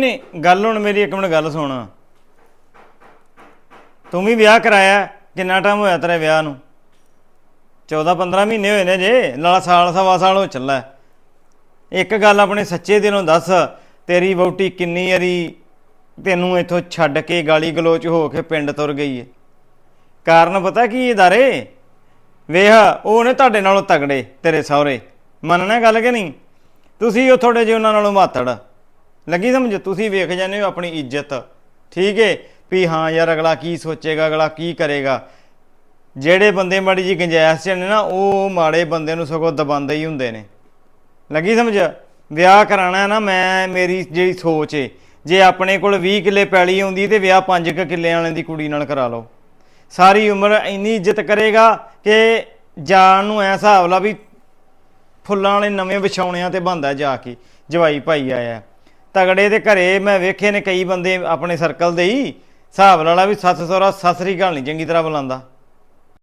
ਨਹੀਂ, ਗੱਲ ਹੁਣ ਮੇਰੀ ਇੱਕ ਮਿੰਟ ਗੱਲ ਸੁਣ। ਤੂੰ ਵੀ ਵਿਆਹ ਕਰਾਇਆ, ਕਿੰਨਾ ਟਾਈਮ ਹੋਇਆ ਤੇਰੇ ਵਿਆਹ ਨੂੰ? 14 15 ਮਹੀਨੇ ਹੋਏ ਨੇ ਜੇ, ਨਾਲ ਸਾਲ, ਸਵਾ ਸਾਲ ਹੋ ਚੱਲਾ। ਇੱਕ ਗੱਲ ਆਪਣੇ ਸੱਚੇ ਦਿਲੋਂ ਦੱਸ, ਤੇਰੀ ਵਹੁਟੀ ਕਿੰਨੀ ਵਾਰੀ ਤੈਨੂੰ ਇੱਥੋਂ ਛੱਡ ਕੇ ਗਾਲੀ ਗਲੋਚ ਹੋ ਕੇ ਪਿੰਡ ਤੁਰ ਗਈ ਹੈ ਕਾਰਨ ਪਤਾ ਕੀ ਇਦਾਰੇ ਵੇਖ, ਉਹ ਨੇ ਤੁਹਾਡੇ ਨਾਲੋਂ ਤਗੜੇ, ਤੇਰੇ ਸਹੁਰੇ। ਮੰਨਣਾ ਗੱਲ ਕਿ ਨਹੀਂ? ਤੁਸੀਂ ਉਹ ਥੋੜੇ ਜਿਹੇ ਉਹਨਾਂ ਨਾਲੋਂ ਮਾਤੜ। ਲੱਗੀ ਸਮਝ? ਤੁਸੀਂ ਵੇਖ ਜਾਂਦੇ ਹੋ ਆਪਣੀ ਇੱਜ਼ਤ। ਠੀਕ ਹੈ ਵੀ ਹਾਂ ਯਾਰ, ਅਗਲਾ ਕੀ ਸੋਚੇਗਾ, ਅਗਲਾ ਕੀ ਕਰੇਗਾ? ਜਿਹੜੇ ਬੰਦੇ ਮਾੜੀ ਜੀ ਗੁੰਜਾਇਸ਼ ਚ ਨੇ ਨਾ, ਉਹ ਮਾੜੇ ਬੰਦੇ ਨੂੰ ਸਗੋਂ ਦਬਾਉਂਦੇ ਹੀ ਹੁੰਦੇ ਨੇ। ਲੱਗੀ ਸਮਝ? ਵਿਆਹ ਕਰਾਣਾ ਨਾ, ਮੈਂ, ਮੇਰੀ ਜਿਹੜੀ ਸੋਚ ਏ। ਜੇ ਆਪਣੇ ਕੋਲ 20 ਕਿੱਲੇ ਪੈਲੀ ਆਉਂਦੀ ਤੇ ਵਿਆਹ 5 ਕਿੱਲੇ ਵਾਲਿਆਂ ਦੀ ਕੁੜੀ ਨਾਲ ਕਰਾ ਲਓ। ਸਾਰੀ ਉਮਰ ਇੰਨੀ ਇੱਜ਼ਤ ਕਰੇਗਾ ਕਿ ਜਾਨ ਨੂੰ ਐ ਹਿਸਾਬ ਲਾ ਵੀ ਫੁੱਲਾਂ ਵਾਲੇ ਨਵੇਂ ਵਿਛਾਉਣਿਆਂ ਤੇ ਬੰਦਾ ਜਾ ਕੇ। ਜਵਾਈ ਭਾਈ ਆਇਆ। ਤਗੜੇ ਦੇ ਘਰੇ ਮੈਂ ਵੇਖੇ ਨੇ ਕਈ ਬੰਦੇ ਆਪਣੇ ਸਰਕਲ ਦੇ ਹੀ। ਹਿਸਾਬ ਲਾ ਵੀ ਸੱਸ ਸਹੁਰਾ ਸਸਰੀ ਘਾਲ ਨਹੀਂ ਚੰਗੀ ਤਰ੍ਹਾਂ ਬੁਲਾਉਂਦਾ।